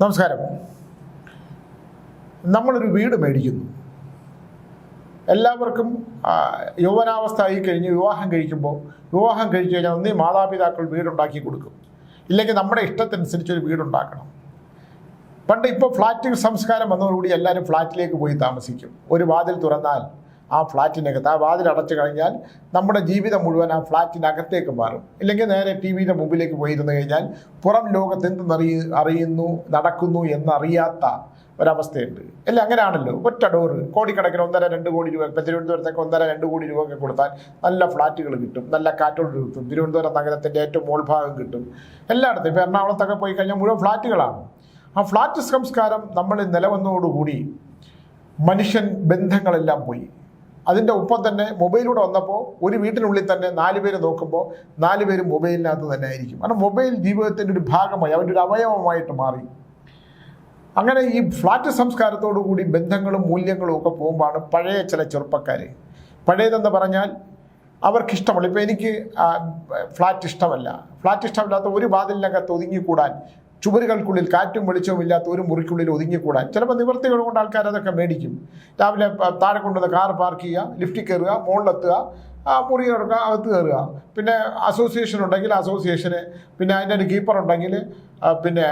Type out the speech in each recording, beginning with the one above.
നമസ്കാരം. നമ്മളൊരു വീട് മേടിക്കുന്നു. എല്ലാവർക്കും യൗവനാവസ്ഥ ആയി കഴിഞ്ഞ് വിവാഹം കഴിക്കുമ്പോൾ വിവാഹം കഴിച്ചു കഴിഞ്ഞാൽ ഒന്നീ മാതാപിതാക്കൾ വീടുണ്ടാക്കി കൊടുക്കും. ഇല്ലെങ്കിൽ നമ്മുടെ ഇഷ്ടത്തിനനുസരിച്ച് ഒരു വീടുണ്ടാക്കണം. പണ്ട് ഇപ്പോൾ ഫ്ലാറ്റ് സംസ്കാരം വന്നതോടുകൂടി എല്ലാവരും ഫ്ലാറ്റിലേക്ക് പോയി താമസിക്കും. ഒരു വാതിൽ തുറന്നാൽ ആ ഫ്ലാറ്റിനകത്ത് ആ വാതിൽ അടച്ചു കഴിഞ്ഞാൽ നമ്മുടെ ജീവിതം മുഴുവൻ ആ ഫ്ലാറ്റിനകത്തേക്ക് മാറും. ഇല്ലെങ്കിൽ നേരെ ടി വിയുടെ മുമ്പിലേക്ക് പോയിരുന്നു കഴിഞ്ഞാൽ പുറം ലോകത്ത് എന്തെന്നറിയ അറിയുന്നു നടക്കുന്നു എന്നറിയാത്ത ഒരവസ്ഥയുണ്ട്. അല്ല? അങ്ങനെയാണല്ലോ. ഒറ്റ ഡോറ് കോടിക്കണക്കിന് ഒന്നര രണ്ട് കോടി രൂപ ഇപ്പം തിരുവനന്തപുരത്തേക്ക് ഒന്നര രണ്ട് കോടി രൂപ ഒക്കെ കൊടുത്താൽ നല്ല ഫ്ലാറ്റുകൾ കിട്ടും നല്ല കാറ്റോട് കിട്ടും തിരുവനന്തപുരം നഗരത്തിന്റെ ഏറ്റവും മോൾഭാഗം കിട്ടും. എല്ലായിടത്തും ഇപ്പം എറണാകുളത്തൊക്കെ പോയി കഴിഞ്ഞാൽ മുഴുവൻ ഫ്ലാറ്റുകളാണ്. ആ ഫ്ലാറ്റ് സംസ്കാരം നമ്മൾ നിലവന്നതോടുകൂടി മനുഷ്യൻ ബന്ധങ്ങളെല്ലാം പോയി. അതിന്റെ ഒപ്പം തന്നെ മൊബൈലൂടെ വന്നപ്പോൾ ഒരു വീട്ടിനുള്ളിൽ തന്നെ നാല് പേര് നോക്കുമ്പോൾ നാല് പേര് മൊബൈലിനകത്ത് തന്നെ ആയിരിക്കും. കാരണം മൊബൈൽ ജീവിതത്തിന്റെ ഒരു ഭാഗമായി അവന്റെ ഒരു അവയവമായിട്ട് മാറി. അങ്ങനെ ഈ ഫ്ലാറ്റ് സംസ്കാരത്തോടു കൂടി ബന്ധങ്ങളും മൂല്യങ്ങളും ഒക്കെ പോകുമ്പോഴാണ് പഴയ ചില ചെറുപ്പക്കാർ പഴയതെന്ന് പറഞ്ഞാൽ അവർക്കിഷ്ടമുള്ള ഇപ്പോൾ എനിക്ക് ഫ്ലാറ്റ് ഇഷ്ടമല്ല. ഫ്ലാറ്റ് ഇഷ്ടമില്ലാത്ത ഒരു വാതിലിനകത്ത് ഒതുങ്ങിക്കൂടാൻ ചുവരുകൾക്കുള്ളിൽ കാറ്റും വെളിച്ചവും ഇല്ലാത്ത ഒരു മുറിക്കുള്ളിൽ ഒതുങ്ങിക്കൂടാൻ. ചിലപ്പോൾ നിവൃത്തികൾ കൊണ്ട് ആൾക്കാർ അതൊക്കെ മേടിക്കും. രാവിലെ താഴെ കൊണ്ടുവന്ന് കാർ പാർക്ക് ചെയ്യുക ലിഫ്റ്റിൽ കയറുക മുകളിലെത്തുക മുറി കിടക്കുക അകത്ത് കയറുക. പിന്നെ അസോസിയേഷൻ ഉണ്ടെങ്കിൽ അസോസിയേഷന് പിന്നെ അതിന്റെ ഒരു കീപ്പർ ഉണ്ടെങ്കിൽ പിന്നെ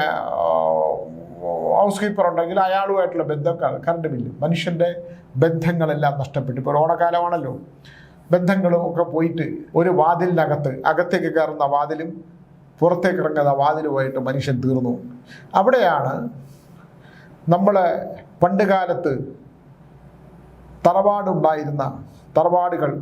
ഹൗസ് കീപ്പർ ഉണ്ടെങ്കിൽ അയാളുമായിട്ടുള്ള ബന്ധം കറണ്ട് ബില്ല് മനുഷ്യന്റെ ബന്ധങ്ങളെല്ലാം നഷ്ടപ്പെട്ടു. ഇപ്പോൾ ഓണക്കാലമാണല്ലോ. ബന്ധങ്ങളും ഒക്കെ പോയിട്ട് ഒരു വാതിലിനകത്ത് അകത്തേക്ക് കയറുന്ന വാതിലും പുറത്തേക്ക് ഇറങ്ങുന്ന വാതിലുമായിട്ട് മനുഷ്യൻ തീർന്നു. അവിടെയാണ് നമ്മൾ പണ്ട് കാലത്ത് തറവാടുണ്ടായിരുന്ന തറവാടുകൾ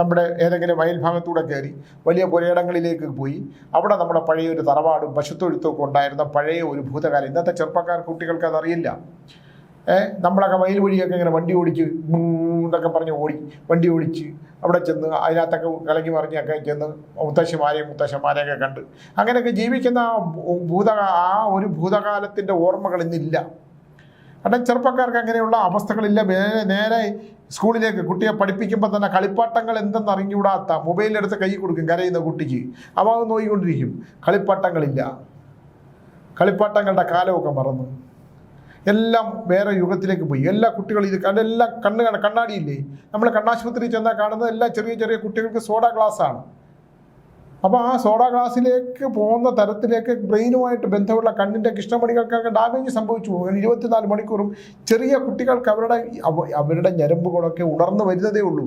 നമ്മുടെ ഏതെങ്കിലും വയൽഭാഗത്തൂടെ കയറി വലിയ പുരയിടങ്ങളിലേക്ക് പോയി. അവിടെ നമ്മുടെ പഴയ ഒരു തറവാടും പശുത്തൊഴുത്തും ഒക്കെ ഉണ്ടായിരുന്ന പഴയ ഒരു ഭൂതകാലം. ഇന്നത്തെ ചെറുപ്പക്കാർ കുട്ടികൾക്ക് അതറിയില്ല. നമ്മളൊക്കെ വയൽ വഴിയൊക്കെ ഇങ്ങനെ വണ്ടി ഓടിച്ച് എന്നൊക്കെ പറഞ്ഞ് ഓടി വണ്ടി ഓടിച്ച് അവിടെ ചെന്ന് അതിനകത്തൊക്കെ കലങ്ങി മറിഞ്ഞൊക്കെ ചെന്ന് മുത്തശ്ശിമാരെയും മുത്തശ്ശന്മാരെയൊക്കെ കണ്ട്. അങ്ങനെയൊക്കെ ജീവിക്കുന്ന ഭൂത ആ ഒരു ഭൂതകാലത്തിന്റെ ഓർമ്മകൾ ഇന്നില്ല. കാരണം ചെറുപ്പക്കാർക്ക് അങ്ങനെയുള്ള അവസ്ഥകളില്ല. നേരെ നേരെ സ്കൂളിലേക്ക് കുട്ടിയെ പഠിപ്പിക്കുമ്പോൾ തന്നെ കളിപ്പാട്ടങ്ങൾ എന്തെന്ന് അറിഞ്ഞുകൂടാത്ത മൊബൈലെടുത്ത് കൈ കൊടുക്കും കരയുന്ന കുട്ടിക്ക്. അവ അത് നോക്കിക്കൊണ്ടിരിക്കും കളിപ്പാട്ടങ്ങളില്ല. കളിപ്പാട്ടങ്ങളുടെ കാലമൊക്കെ മറന്നു. എല്ലാം വേറെ യുഗത്തിലേക്ക് പോയി. എല്ലാ കുട്ടികളും ഇത് അതെല്ലാം കണ്ണ് കാണാൻ കണ്ണാടിയില്ലേ? നമ്മൾ കണ്ണാശുപത്രിയിൽ ചെന്നാൽ കാണുന്നത് എല്ലാ ചെറിയ ചെറിയ കുട്ടികൾക്ക് സോഡ ഗ്ലാസ്സാണ് അപ്പോൾ ആ സോഡ ഗ്ലാസ്സിലേക്ക് പോകുന്ന തരത്തിലേക്ക് ബ്രെയിനുമായിട്ട് ബന്ധമുള്ള കണ്ണിന്റെ കൃഷ്ണമണികൾക്കൊക്കെ ഡാമേജ് സംഭവിച്ചു പോകും. ഇരുപത്തിനാല് മണിക്കൂറും ചെറിയ കുട്ടികൾക്ക് അവരുടെ അവരുടെ ഞരമ്പുകളൊക്കെ ഉണർന്നു വരുന്നതേ ഉള്ളൂ.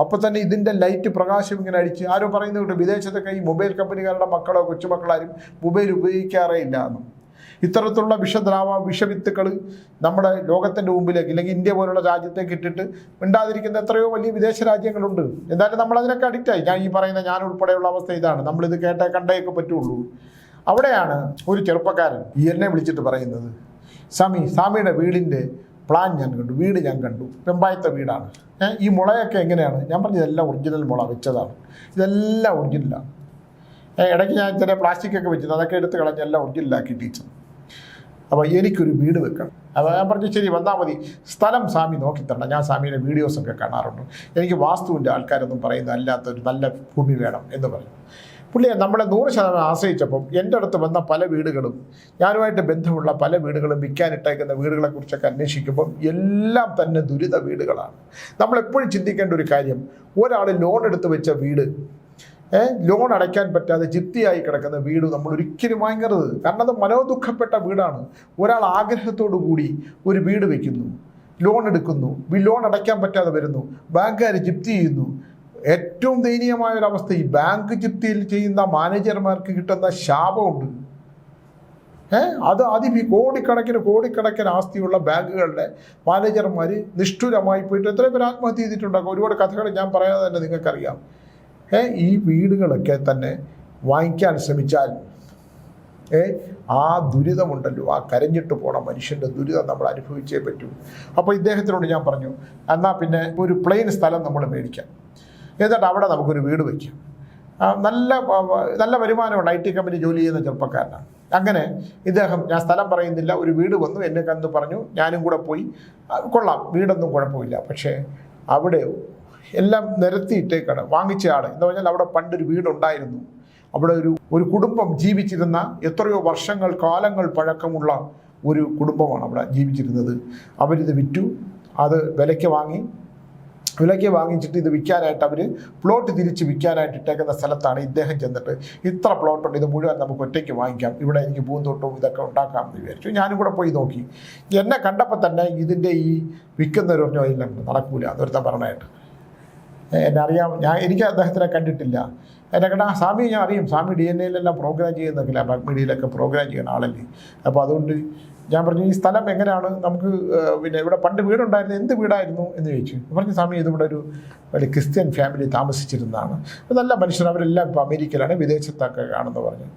അപ്പോൾ തന്നെ ഇതിന്റെ ലൈറ്റ് പ്രകാശം ഇങ്ങനെ അടിച്ച് ആരോ പറയുന്നുണ്ട് വിദേശത്തൊക്കെ ഈ മൊബൈൽ കമ്പനികളുടെ മക്കളോ കൊച്ചുമക്കളാരും മൊബൈൽ ഉപയോഗിക്കാറേ ഇല്ല എന്നും. ഇത്തരത്തിലുള്ള വിഷദ്രാവ വിഷവിത്തുക്കൾ നമ്മുടെ ലോകത്തിന്റെ മുമ്പിലേക്ക് ഇല്ലെങ്കിൽ ഇന്ത്യ പോലുള്ള രാജ്യത്തേക്ക് ഇട്ടിട്ട് മിണ്ടാതിരിക്കുന്ന എത്രയോ വലിയ വിദേശ രാജ്യങ്ങളുണ്ട്. എന്തായാലും നമ്മൾ അതിനൊക്കെ അഡിക്റ്റായി ഞാൻ ഈ പറയുന്ന ഞാൻ ഉൾപ്പെടെയുള്ള അവസ്ഥ ഇതാണ്. നമ്മളിത് കേട്ടേ കണ്ടേക്കെ പറ്റുള്ളൂ. അവിടെയാണ് ഒരു ചെറുപ്പക്കാരൻ ഈ എന്നെ വിളിച്ചിട്ട് പറയുന്നത്. സ്വാമി സ്വാമിയുടെ വീടിന്റെ പ്ലാൻ ഞാൻ കണ്ടു. വീട് ഞാൻ കണ്ടു. വെമ്പായത്തെ വീടാണ്. ഈ മുളയൊക്കെ എങ്ങനെയാണ്? ഞാൻ പറഞ്ഞു ഇതെല്ലാം ഒറിജിനൽ മുള വെച്ചതാണ്. ഇതെല്ലാം ഒറിജിനലാണ് ഇടയ്ക്ക് ഞാൻ ചില പ്ലാസ്റ്റിക് ഒക്കെ അതൊക്കെ എടുത്ത് കളഞ്ഞ് എല്ലാം ഒറിജിനലാക്കി ടീച്ചർ അപ്പോൾ എനിക്കൊരു വീട് വെക്കണം. അപ്പോൾ ഞാൻ പറഞ്ഞു ശരി വന്നാൽ മതി. സ്ഥലം സ്വാമി നോക്കിത്തരണം ഞാൻ സ്വാമിയുടെ വീഡിയോസൊക്കെ കാണാറുണ്ട്. എനിക്ക് വാസ്തുവിന്റെ ആൾക്കാരൊന്നും പറയുന്ന അല്ലാത്തൊരു നല്ല ഭൂമി വേണം എന്ന് പറഞ്ഞു. പുള്ളിയെ നമ്മളെ നൂറ് ശതമാനം ആശ്രയിച്ചപ്പം എന്റെ അടുത്ത് വന്ന പല വീടുകളും ഞാനുമായിട്ട് ബന്ധമുള്ള പല വീടുകളും വിൽക്കാനിട്ടേക്കുന്ന വീടുകളെക്കുറിച്ചൊക്കെ അന്വേഷിക്കുമ്പം എല്ലാം തന്നെ ദുരിത വീടുകളാണ്. നമ്മളെപ്പോഴും ചിന്തിക്കേണ്ട ഒരു കാര്യം ഒരാൾ ലോൺ എടുത്ത് വെച്ച വീട് ലോൺ അടയ്ക്കാൻ പറ്റാതെ ജിത്തിയായി കിടക്കുന്ന വീട് നമ്മൾ ഒരിക്കലും വാങ്ങരുത് കാരണം അത് മനോദുഃഖപ്പെട്ട വീടാണ്. ഒരാൾ ആഗ്രഹത്തോടു കൂടി ഒരു വീട് വയ്ക്കുന്നു ലോൺ എടുക്കുന്നു ലോൺ അടയ്ക്കാൻ പറ്റാതെ വരുന്നു ബാങ്കുകാർ ജിപ്തി ചെയ്യുന്നു. ഏറ്റവും ദയനീയമായ ഒരു അവസ്ഥ ഈ ബാങ്ക് ജിപ്തിയിൽ ചെയ്യുന്ന മാനേജർമാർക്ക് കിട്ടുന്ന ശാപമുണ്ട്. ഏ? അത് അതി കോടിക്കണക്കിന് കോടിക്കണക്കിന് ആസ്തിയുള്ള ബാങ്കുകളുടെ മാനേജർമാർ നിഷ്ഠുരമായി പോയിട്ട് എത്ര പേർ ആത്മഹത്യ ചെയ്തിട്ടുണ്ടാകും ഒരുപാട് കഥകൾ ഞാൻ പറയാതെ തന്നെ നിങ്ങൾക്കറിയാം. ഈ വീടുകളൊക്കെ തന്നെ വാങ്ങിക്കാൻ ശ്രമിച്ചാൽ ഏ ആ ദുരിതമുണ്ടല്ലോ. ആ കരഞ്ഞിട്ട് പോണ മനുഷ്യന്റെ ദുരിതം നമ്മൾ അനുഭവിച്ചേ പറ്റൂ. അപ്പോൾ ഇദ്ദേഹത്തിനോട് ഞാൻ പറഞ്ഞു എന്നാൽ പിന്നെ ഒരു പ്ലെയിൻ സ്ഥലം നമ്മൾ മേടിക്കാം. എന്നിട്ട് അവിടെ നമുക്കൊരു വീട് വയ്ക്കാം നല്ല നല്ല വരുമാനമുണ്ട് ഐ ടി കമ്പനി ജോലി ചെയ്യുന്ന ചെറുപ്പക്കാരനാണ്. അങ്ങനെ ഇദ്ദേഹം ഞാൻ സ്ഥലം പറയുന്നില്ല ഒരു വീട് വന്നു എന്നെ കണ്ട് പറഞ്ഞു ഞാനും കൂടെ പോയി കൊള്ളാം വീടൊന്നും കുഴപ്പമില്ല. പക്ഷേ അവിടെ എല്ലാം നിരത്തിയിട്ടേക്കാണ് വാങ്ങിച്ച എന്ന് പറഞ്ഞാൽ അവിടെ പണ്ടൊരു വീടുണ്ടായിരുന്നു. അവിടെ ഒരു ഒരു കുടുംബം ജീവിച്ചിരുന്ന എത്രയോ വർഷങ്ങൾ കാലങ്ങൾ പഴക്കമുള്ള ഒരു കുടുംബമാണ് അവിടെ ജീവിച്ചിരുന്നത്. അവരിത് വിറ്റു. അത് വിലയ്ക്ക് വാങ്ങി. വിലയ്ക്ക് വാങ്ങിച്ചിട്ട് ഇത് വിൽക്കാനായിട്ട് അവർ പ്ലോട്ട് തിരിച്ച് വിൽക്കാനായിട്ട് ഇട്ടേക്കുന്ന സ്ഥലത്താണ് ഇദ്ദേഹം ചെന്നിട്ട്. ഇത്ര പ്ലോട്ടുണ്ട് ഇത് മുഴുവൻ നമുക്ക് ഒറ്റയ്ക്ക് വാങ്ങിക്കാം. ഇവിടെ എനിക്ക് പൂന്തോട്ടവും ഇതൊക്കെ ഉണ്ടാക്കാം എന്ന് വിചാരിച്ചു. ഞാനും കൂടെ പോയി നോക്കി. എന്നെ കണ്ടപ്പോൾ തന്നെ ഇതിന്റെ ഈ വിൽക്കുന്നവരൊന്നും അതിൽ നടക്കൂല. അതൊരുത്ത പറഞ്ഞായിട്ട് എന്നെ അറിയാം. ഞാൻ എനിക്ക് അദ്ദേഹത്തിനെ കണ്ടിട്ടില്ല. എന്നെ കണ്ട സ്വാമി ഞാൻ അറിയും. സ്വാമി ഡി എൻ എയിലെല്ലാം പ്രോഗ്രാം ചെയ്യുന്നൊക്കെ ബാക്ക് മീഡിയയിലൊക്കെ പ്രോഗ്രാം ചെയ്യുന്ന ആളല്ലേ? അപ്പോൾ അതുകൊണ്ട് ഞാൻ പറഞ്ഞു ഈ സ്ഥലം എങ്ങനെയാണ്? നമുക്ക് പിന്നെ ഇവിടെ പണ്ട് വീടുണ്ടായിരുന്നു എന്ത് വീടായിരുന്നു? എന്ന് ചോദിച്ചു. പറഞ്ഞു സ്വാമി ഇതിവിടെ ഒരു വലിയ ക്രിസ്ത്യൻ ഫാമിലി താമസിച്ചിരുന്നതാണ്. നല്ല മനുഷ്യർ അവരെല്ലാം ഇപ്പോൾ അമേരിക്കയിലാണ് വിദേശത്തൊക്കെ കാണുമെന്ന് പറഞ്ഞു.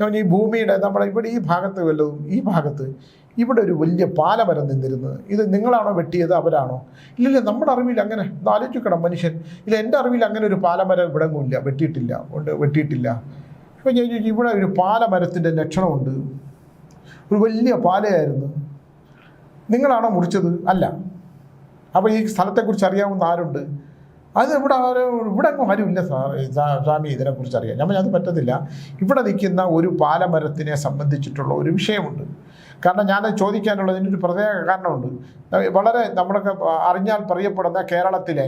ഞാൻ ഈ ഭൂമിയുടെ നമ്മുടെ ഇവിടെ ഈ ഭാഗത്ത് വല്ലതും ഈ ഭാഗത്ത് ഇവിടെ ഒരു വലിയ പാലമരം നിന്നിരുന്നത്. ഇത് നിങ്ങളാണോ വെട്ടിയത്? അവരാണോ? ഇല്ലില്ല നമ്മുടെ അറിവിൽ അങ്ങനെ. ഒന്ന് ആലോചിക്കണം മനുഷ്യൻ. ഇല്ല എന്റെ അറിവിൽ അങ്ങനെ ഒരു പാലമരം ഇവിടെ ഇല്ല വെട്ടിയിട്ടില്ല. ഉണ്ട് വെട്ടിയിട്ടില്ല. അപ്പോൾ ഞാൻ ചോദിച്ചു ഇവിടെ ഒരു പാലമരത്തിന്റെ ലക്ഷണമുണ്ട്. ഒരു വലിയ പാലയായിരുന്നു. നിങ്ങളാണോ മുറിച്ചത്? അല്ല. അപ്പോൾ ഈ സ്ഥലത്തെക്കുറിച്ച് അറിയാവുന്ന ആരുണ്ട്? അത് ഇവിടെ ഇവിടെ അങ്ങ് ആരുമില്ല സ്വാമി ഇതിനെക്കുറിച്ച് അറിയാം ഞാൻ അത് പറ്റത്തില്ല. ഇവിടെ നിൽക്കുന്ന ഒരു പാലമരത്തിനെ സംബന്ധിച്ചിട്ടുള്ള ഒരു വിഷയമുണ്ട്. കാരണം ഞാൻ ചോദിക്കാനുള്ളതിന്റെ ഒരു പ്രത്യേക കാരണമുണ്ട്. വളരെ നമ്മളൊക്കെ അറിഞ്ഞാൽ പറയപ്പെടുന്ന കേരളത്തിലെ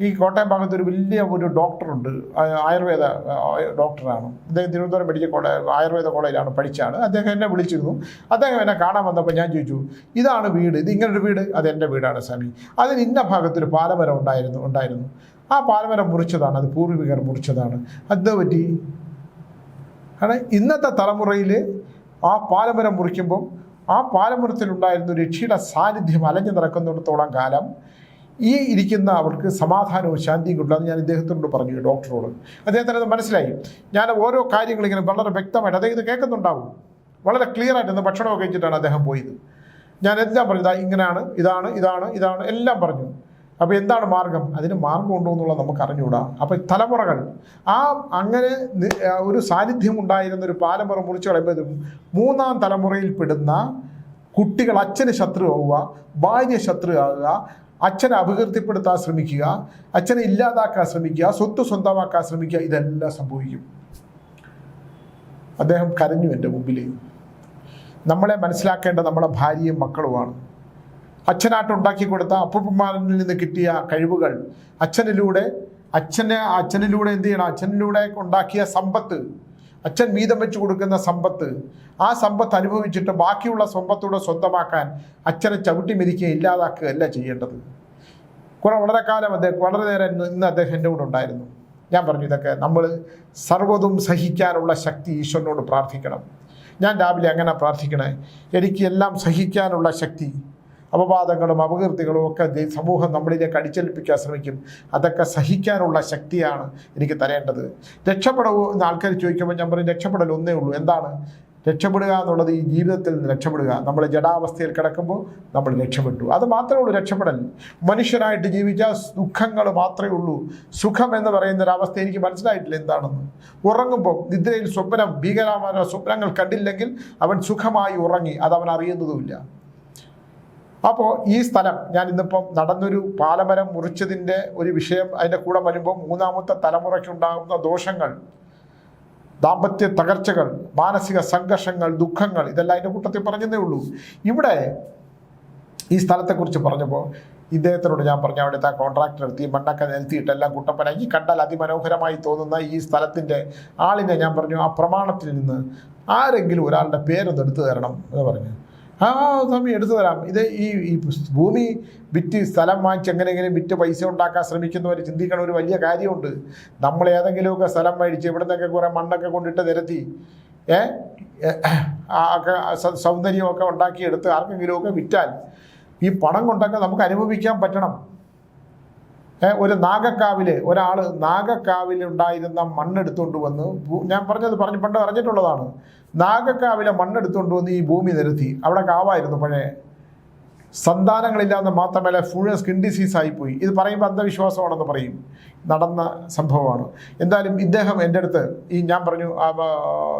ഈ കോട്ടയം ഭാഗത്ത് ഒരു വലിയ ഒരു ഡോക്ടറുണ്ട്. ആയുർവേദ ഡോക്ടറാണ്. അദ്ദേഹം തിരുവനന്തപുരം മെഡിക്കൽ കോളേജ് ആയുർവേദ കോളേജിലാണ് പഠിച്ചാണ്. അദ്ദേഹം എന്നെ വിളിച്ചിരുന്നു. അദ്ദേഹം എന്നെ കാണാൻ വന്നപ്പോൾ ഞാൻ ചോദിച്ചു ഇതാണ് വീട്? ഇത് ഇങ്ങനൊരു വീട്? അത് എന്റെ വീടാണ് സ്വാമി. അതിന് ഇന്ന ഭാഗത്തൊരു പാലമരം ഉണ്ടായിരുന്നു ഉണ്ടായിരുന്നു. ആ പാലമരം മുറിച്ചതാണ്. അത് പൂർവികർ മുറിച്ചതാണ്. അത് പറ്റി? കാരണം ഇന്നത്തെ തലമുറയിൽ ആ പാലമരം മുറിക്കുമ്പം ആ പാലമരത്തിലുണ്ടായിരുന്ന ഒരു യക്ഷിയുടെ സാന്നിധ്യം അലഞ്ഞു നടക്കുന്നിടത്തോളം കാലം ഈ ഇരിക്കുന്ന അവർക്ക് സമാധാനവും ശാന്തിയും കിട്ടുമെന്ന് ഞാൻ ഇദ്ദേഹത്തിനോട് പറഞ്ഞു ഡോക്ടറോട്. അദ്ദേഹത്തിന് അത് മനസ്സിലായി. ഞാൻ ഓരോ കാര്യങ്ങളും ഇങ്ങനെ വളരെ വ്യക്തമായിട്ട് അദ്ദേഹം ഇത് കേൾക്കുന്നുണ്ടാവും. വളരെ ക്ലിയർ ആയിട്ട് ഇന്ന് ഭക്ഷണമൊക്കെ കഴിച്ചിട്ടാണ് അദ്ദേഹം പോയത്. ഞാൻ എല്ലാം പറഞ്ഞു ഇതാ ഇങ്ങനെയാണ് ഇതാണ് ഇതാണ് ഇതാണ് എല്ലാം പറഞ്ഞു. അപ്പോൾ എന്താണ് മാർഗം? അതിന് മാർഗം ഉണ്ടോ എന്നുള്ളത് നമുക്ക് അറിഞ്ഞുകൂടാ. അപ്പോൾ തലമുറകൾ ആ അങ്ങനെ ഒരു സാന്നിധ്യം ഉണ്ടായിരുന്ന ഒരു പാലമുറ മുറിച്ച് കളയുമ്പോഴും മൂന്നാം തലമുറയിൽ പെടുന്ന കുട്ടികൾ അച്ഛന് ശത്രുവാവുക ഭാര്യ ശത്രുവാകുക അച്ഛനെ അപകീർത്തിപ്പെടുത്താൻ ശ്രമിക്കുക അച്ഛനെ ഇല്ലാതാക്കാൻ ശ്രമിക്കുക സ്വത്ത് സ്വന്തമാക്കാൻ ശ്രമിക്കുക ഇതെല്ലാം സംഭവിക്കും. അദ്ദേഹം കരഞ്ഞു എന്റെ മുമ്പിൽ നമ്മളെ മനസ്സിലാക്കേണ്ട നമ്മുടെ ഭാര്യയും മക്കളുമാണ്. അച്ഛനായിട്ട് ഉണ്ടാക്കി കൊടുത്ത അപ്പൂപ്പന്മാരിൽ നിന്ന് കിട്ടിയ കഴിവുകൾ അച്ഛനിലൂടെ അച്ഛനെ അച്ഛനിലൂടെ എന്ത് ചെയ്യണം? അച്ഛനിലൂടെ ഉണ്ടാക്കിയ സമ്പത്ത് അച്ഛൻ വീതം വെച്ച് കൊടുക്കുന്ന സമ്പത്ത് ആ സമ്പത്ത് അനുഭവിച്ചിട്ട് ബാക്കിയുള്ള സമ്പത്തൂടെ സ്വന്തമാക്കാൻ അച്ഛനെ ചവിട്ടി മെതിക്കുക ഇല്ലാതാക്കുകയല്ല ചെയ്യേണ്ടത്. കുറെ വളരെ കാലം അദ്ദേഹം വളരെ നേരം ഇന്ന് അദ്ദേഹം എന്റെ കൂടെ ഉണ്ടായിരുന്നു. ഞാൻ പറഞ്ഞു ഇതൊക്കെ നമ്മൾ സർവതും സഹിക്കാനുള്ള ശക്തി ഈശ്വരനോട് പ്രാർത്ഥിക്കണം. ഞാൻ രാവിലെ അങ്ങനെ പ്രാർത്ഥിക്കണേ? എനിക്ക് എല്ലാം സഹിക്കാനുള്ള ശക്തി അപവാദങ്ങളും അപകീർത്തികളും ഒക്കെ സമൂഹം നമ്മളിലേക്ക് അടിച്ചേൽപ്പിക്കാൻ ശ്രമിക്കും. അതൊക്കെ സഹിക്കാനുള്ള ശക്തിയാണ് എനിക്ക് തരേണ്ടത്. രക്ഷപ്പെടവോ എന്ന് ആൾക്കാർ ചോദിക്കുമ്പോൾ ഞാൻ പറയും രക്ഷപ്പെടൽ ഒന്നേ ഉള്ളൂ. എന്താണ്? രക്ഷപ്പെടുക എന്നുള്ളത് ഈ ജീവിതത്തിൽ നിന്ന് രക്ഷപ്പെടുക. നമ്മൾ ജടാവസ്ഥയിൽ കിടക്കുമ്പോൾ നമ്മൾ രക്ഷപ്പെട്ടു. അത് മാത്രമേ ഉള്ളൂ രക്ഷപ്പെടൽ. മനുഷ്യനായിട്ട് ജീവിച്ചാൽ ദുഃഖങ്ങൾ മാത്രമേ ഉള്ളൂ. സുഖം എന്ന് പറയുന്ന ഒരവസ്ഥ എനിക്ക് മനസ്സിലായിട്ടില്ല എന്താണെന്ന്. ഉറങ്ങുമ്പോൾ നിദ്രയിൽ സ്വപ്നം ഭീകരമായ സ്വപ്നങ്ങൾ കണ്ടില്ലെങ്കിൽ അവൻ സുഖമായി ഉറങ്ങി. അത് അവൻ അറിയുന്നതുമില്ല. അപ്പോൾ ഈ സ്ഥലം ഞാൻ ഇന്നിപ്പം നടന്നൊരു പാലമരം മുറിച്ചതിന്റെ ഒരു വിഷയം അതിന്റെ കൂടെ വരുമ്പോൾ മൂന്നാമത്തെ തലമുറയ്ക്കുണ്ടാകുന്ന ദോഷങ്ങൾ ദാമ്പത്യ തകർച്ചകൾ മാനസിക സംഘർഷങ്ങൾ ദുഃഖങ്ങൾ ഇതെല്ലാം അതിന്റെ കൂട്ടത്തിൽ പറഞ്ഞതേ ഉള്ളൂ. ഇവിടെ ഈ സ്ഥലത്തെക്കുറിച്ച് പറഞ്ഞപ്പോൾ ഇദ്ദേഹത്തിനോട് ഞാൻ പറഞ്ഞു അവിടുത്തെ കോൺട്രാക്ടർ എത്തി മണ്ണൊക്കെ നിലത്തിയിട്ട് എല്ലാം കുട്ടപ്പനാക്കി കണ്ടാൽ അതിമനോഹരമായി തോന്നുന്ന ഈ സ്ഥലത്തിന്റെ ആളിനെ ഞാൻ പറഞ്ഞു ആ പ്രമാണത്തിൽ നിന്ന് ആരെങ്കിലും ഒരാളുടെ പേരൊന്ന് എടുത്തു തരണം എന്ന് പറഞ്ഞു. ആ സ്വാമി എടുത്തു തരാം. ഇത് ഈ ഭൂമി വിറ്റ് സ്ഥലം വാങ്ങിച്ച് എങ്ങനെയെങ്കിലും വിറ്റ് പൈസ ഉണ്ടാക്കാൻ ശ്രമിക്കുന്നവർ ചിന്തിക്കണ ഒരു വലിയ കാര്യമുണ്ട്. നമ്മൾ ഏതെങ്കിലുമൊക്കെ സ്ഥലം മേടിച്ച് ഇവിടെ നിന്നൊക്കെ കുറേ മണ്ണൊക്കെ കൊണ്ടിട്ട് നിരത്തി ഏ ഒക്കെ സൗന്ദര്യമൊക്കെ ഉണ്ടാക്കിയെടുത്ത് ആർക്കെങ്കിലുമൊക്കെ വിറ്റാൽ ഈ പണം കൊണ്ടൊക്കെ നമുക്ക് അനുഭവിക്കാൻ പറ്റണം. ഒരു നാഗക്കാവിൽ ഒരാൾ നാഗക്കാവിൽ ഉണ്ടായിരുന്ന മണ്ണെടുത്തുകൊണ്ട് വന്ന് ഞാൻ പറഞ്ഞത് പറഞ്ഞു പണ്ട് അറിഞ്ഞിട്ടുള്ളതാണ്. നാഗക്കാവിലെ മണ്ണെടുത്തുകൊണ്ട് വന്ന് ഈ ഭൂമി നിരത്തി. അവിടെ കാവായിരുന്നു പഴയ സന്താനങ്ങളില്ലാന്ന് മാത്രമല്ല ഫുൾ സ്കിൻ ഡിസീസ് ആയിപ്പോയി. ഇത് പറയുമ്പോൾ അന്ധവിശ്വാസമാണെന്ന് പറയും. നടന്ന സംഭവമാണ്. എന്തായാലും ഇദ്ദേഹം എന്റെ അടുത്ത് ഈ ഞാൻ പറഞ്ഞു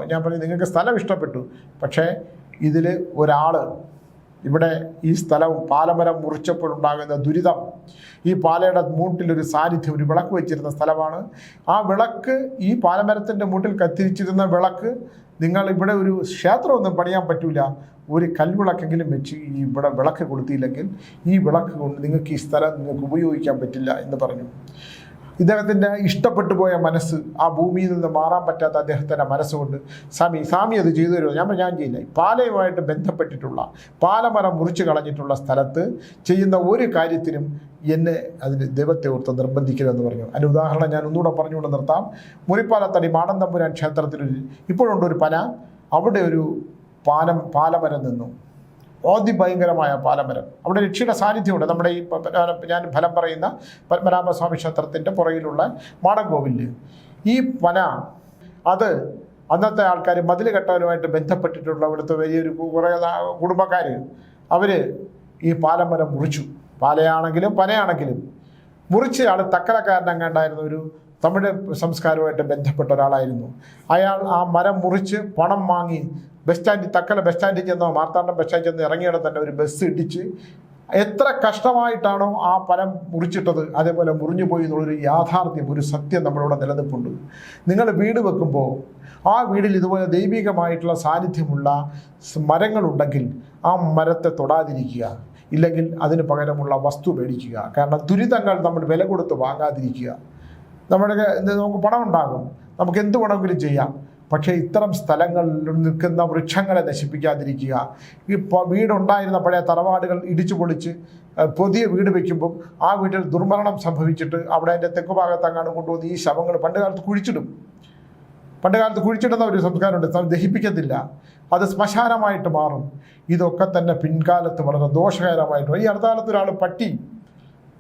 ഞാൻ പറഞ്ഞു നിങ്ങൾക്ക് സ്ഥലം ഇഷ്ടപ്പെട്ടു. പക്ഷേ ഇതിൽ ഒരാൾ ഇവിടെ ഈ സ്ഥലവും പാലമരം മുറിച്ചപ്പോഴുണ്ടാകുന്ന ദുരിതം. ഈ പാലയുടെ മൂട്ടിലൊരു സാന്നിധ്യം ഒരു വിളക്ക് വെച്ചിരുന്ന സ്ഥലമാണ്. ആ വിളക്ക് ഈ പാലമരത്തിന്റെ മൂട്ടിൽ കത്തിരിച്ചിരുന്ന വിളക്ക് നിങ്ങൾ ഇവിടെ ഒരു ക്ഷേത്രമൊന്നും പണിയാൻ പറ്റൂല. ഒരു കൽവിളക്കെങ്കിലും വെച്ച് ഈ ഇവിടെ വിളക്ക് കൊളുത്തിയില്ലെങ്കിൽ ഈ വിളക്ക് കൊണ്ട് നിങ്ങൾക്ക് ഈ സ്ഥലം നിങ്ങൾക്ക് ഉപയോഗിക്കാൻ പറ്റില്ല എന്ന് പറഞ്ഞു. ഇദ്ദേഹത്തിന്റെ ഇഷ്ടപ്പെട്ടു പോയ മനസ്സ് ആ ഭൂമിയിൽ നിന്ന് മാറാൻ പറ്റാത്ത അദ്ദേഹത്തിന്റെ മനസ്സുകൊണ്ട് സ്വാമി സ്വാമി അത് ചെയ്തു തരുമോ? ഞാൻ ഞാൻ ചെയ്യില്ല. പാലയുമായിട്ട് ബന്ധപ്പെട്ടിട്ടുള്ള പാലമരം മുറിച്ച് കളഞ്ഞിട്ടുള്ള സ്ഥലത്ത് ചെയ്യുന്ന ഒരു കാര്യത്തിനും എന്നെ അതിന് ദൈവത്തെ ഓർത്ത് നിർബന്ധിക്കരുതെന്ന് പറഞ്ഞു. അതിന് ഉദാഹരണം ഞാൻ ഒന്നുകൂടെ പറഞ്ഞുകൊണ്ട് നിർത്താം. മുറിപ്പാലത്തടി മാടന്തമ്പുരാൻ ക്ഷേത്രത്തിലൊരു ഇപ്പോഴുണ്ട് ഒരു പന. അവിടെ ഒരു പാലം പാലമരം നിന്നു. അതിഭയങ്കരമായ പാലമരം. അവിടെ രക്ഷയുടെ സാന്നിധ്യമുണ്ട്. നമ്മുടെ ഈ ഞാൻ ഫലം പറയുന്ന പത്മനാഭസ്വാമി ക്ഷേത്രത്തിന്റെ പുറകിലുള്ള മാടങ്കോവിൽ ഈ പന അത് അന്നത്തെ ആൾക്കാർ മതിൽ കെട്ടവരുമായിട്ട് ബന്ധപ്പെട്ടിട്ടുള്ള അവിടുത്തെ വലിയൊരു കുറേ കുടുംബക്കാർ അവർ ഈ പാലമരം മുറിച്ചു. പാലയാണെങ്കിലും പനയാണെങ്കിലും മുറിച്ച ആൾ തക്കലക്കാരനങ്ങാണ്ടായിരുന്ന ഒരു തമിഴ് സംസ്കാരവുമായിട്ട് ബന്ധപ്പെട്ട ഒരാളായിരുന്നു. അയാൾ ആ മരം മുറിച്ച് പണം വാങ്ങി ബസ് സ്റ്റാൻഡിൽ തക്കല ബസ് സ്റ്റാൻഡിൽ ചെന്നോ മാർത്താണ്ഡം ബസ് സ്റ്റാൻഡിൽ ചെന്ന് ഇറങ്ങിയിട തന്നെ ഒരു ബസ് ഇടിച്ച് എത്ര കഷ്ടമായിട്ടാണോ ആ ഫലം മുറിച്ചിട്ടത് അതേപോലെ മുറിഞ്ഞു പോയി എന്നുള്ളൊരു യാഥാർത്ഥ്യം ഒരു സത്യം നമ്മളിവിടെ നിലനിൽപ്പുണ്ട്. നിങ്ങൾ വീട് വെക്കുമ്പോൾ ആ വീടിൽ ഇതുപോലെ ദൈവികമായിട്ടുള്ള സാന്നിധ്യമുള്ള മരങ്ങളുണ്ടെങ്കിൽ ആ മരത്തെ തൊടാതിരിക്കുക ഇല്ലെങ്കിൽ അതിന് പകരമുള്ള വസ്തു മേടിക്കുക. കാരണം ദുരിതങ്ങൾ നമ്മൾ വില കൊടുത്ത് വാങ്ങാതിരിക്കുക. നമ്മുടെ നമുക്ക് പണം ഉണ്ടാകും നമുക്ക് എന്ത് വേണമെങ്കിലും ചെയ്യാം. പക്ഷേ ഇത്തരം സ്ഥലങ്ങളിൽ നിൽക്കുന്ന വൃക്ഷങ്ങളെ നശിപ്പിക്കാതിരിക്കുക. ഈ വീടുണ്ടായിരുന്ന പഴയ തറവാടുകൾ ഇടിച്ചു പൊളിച്ച് പുതിയ വീട് വയ്ക്കുമ്പം ആ വീട്ടിൽ ദുർമരണം സംഭവിച്ചിട്ട് അവിടെ അതിന്റെ തെക്ക് ഭാഗത്തങ്ങാണ് കൊണ്ടുവന്ന് ഈ ശവങ്ങൾ പണ്ട് കാലത്ത് കുഴിച്ചിടും. പണ്ട് കാലത്ത് കുഴിച്ചിടുന്ന ഒരു സംസ്കാരമുണ്ട്. ദഹിപ്പിക്കത്തില്ല. അത് ശ്മശാനമായിട്ട് മാറും. ഇതൊക്കെ തന്നെ പിൻകാലത്ത് വളരെ ദോഷകരമായിട്ട് ഈ അടുത്ത കാലത്ത് ഒരാൾ പട്ടി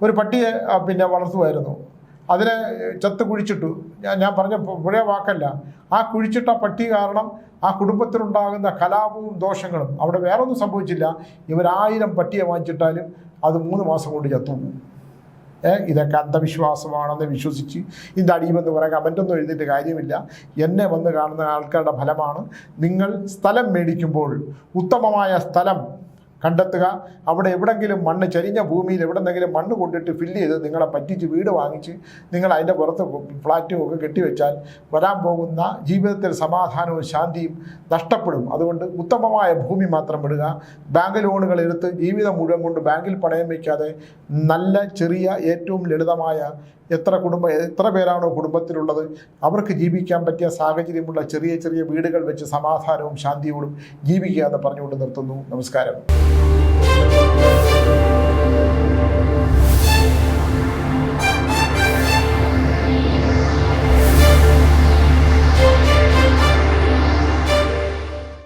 ഒരു പട്ടിയെ പിന്നെ വളർത്തുമായിരുന്നു. അതിനെ ചത്ത് കുഴിച്ചിട്ടു. ഞാൻ ഞാൻ പറഞ്ഞ പുഴയ വാക്കല്ല. ആ കുഴിച്ചിട്ട പട്ടി കാരണം ആ കുടുംബത്തിലുണ്ടാകുന്ന കലാപവും ദോഷങ്ങളും അവിടെ വേറെ ഒന്നും സംഭവിച്ചില്ല ഇവരായിരം പട്ടിയെ വാങ്ങിച്ചിട്ടാലും അത് മൂന്ന് മാസം കൊണ്ട് ചത്തുപോകും. ഏ, ഇതൊക്കെ അന്ധവിശ്വാസമാണെന്ന് വിശ്വസിച്ച് ഇതിന്റെ അടിയുമെന്ന് പറയാൻ കമന്റൊന്നും എഴുതിയിട്ട് കാര്യമില്ല. എന്നെ വന്ന് കാണുന്ന ആൾക്കാരുടെ ഫലമാണ് നിങ്ങൾ സ്ഥലം മേടിക്കുമ്പോൾ ഉത്തമമായ സ്ഥലം കണ്ടെത്തുക. അവിടെ എവിടെങ്കിലും മണ്ണ് ചരിഞ്ഞ ഭൂമിയിൽ എവിടെന്നെങ്കിലും മണ്ണ് കൊണ്ടിട്ട് ഫില്ല് ചെയ്ത് നിങ്ങളെ പറ്റിച്ച് വീട് വാങ്ങിച്ച് നിങ്ങൾ അതിന്റെ പുറത്ത് ഫ്ലാറ്റും ഒക്കെ കെട്ടിവെച്ചാൽ വരാൻ പോകുന്ന ജീവിതത്തിൽ സമാധാനവും ശാന്തിയും നഷ്ടപ്പെടും. അതുകൊണ്ട് ഉത്തമമായ ഭൂമി മാത്രം വിടുക. ബാങ്ക് ലോണുകൾ എടുത്ത് ജീവിതം മുഴുവൻ കൊണ്ട് ബാങ്കിൽ പണയം വയ്ക്കാതെ നല്ല ചെറിയ ഏറ്റവും ലളിതമായ എത്ര കുടുംബ എത്ര പേരാണോ കുടുംബത്തിലുള്ളത്? അവർക്ക് ജീവിക്കാൻ പറ്റിയ സാഹചര്യമുള്ള ചെറിയ ചെറിയ വീടുകൾ വെച്ച് സമാധാനവും ശാന്തിയോടും ജീവിക്കുക എന്ന് പറഞ്ഞുകൊണ്ട് നിർത്തുന്നു. നമസ്കാരം.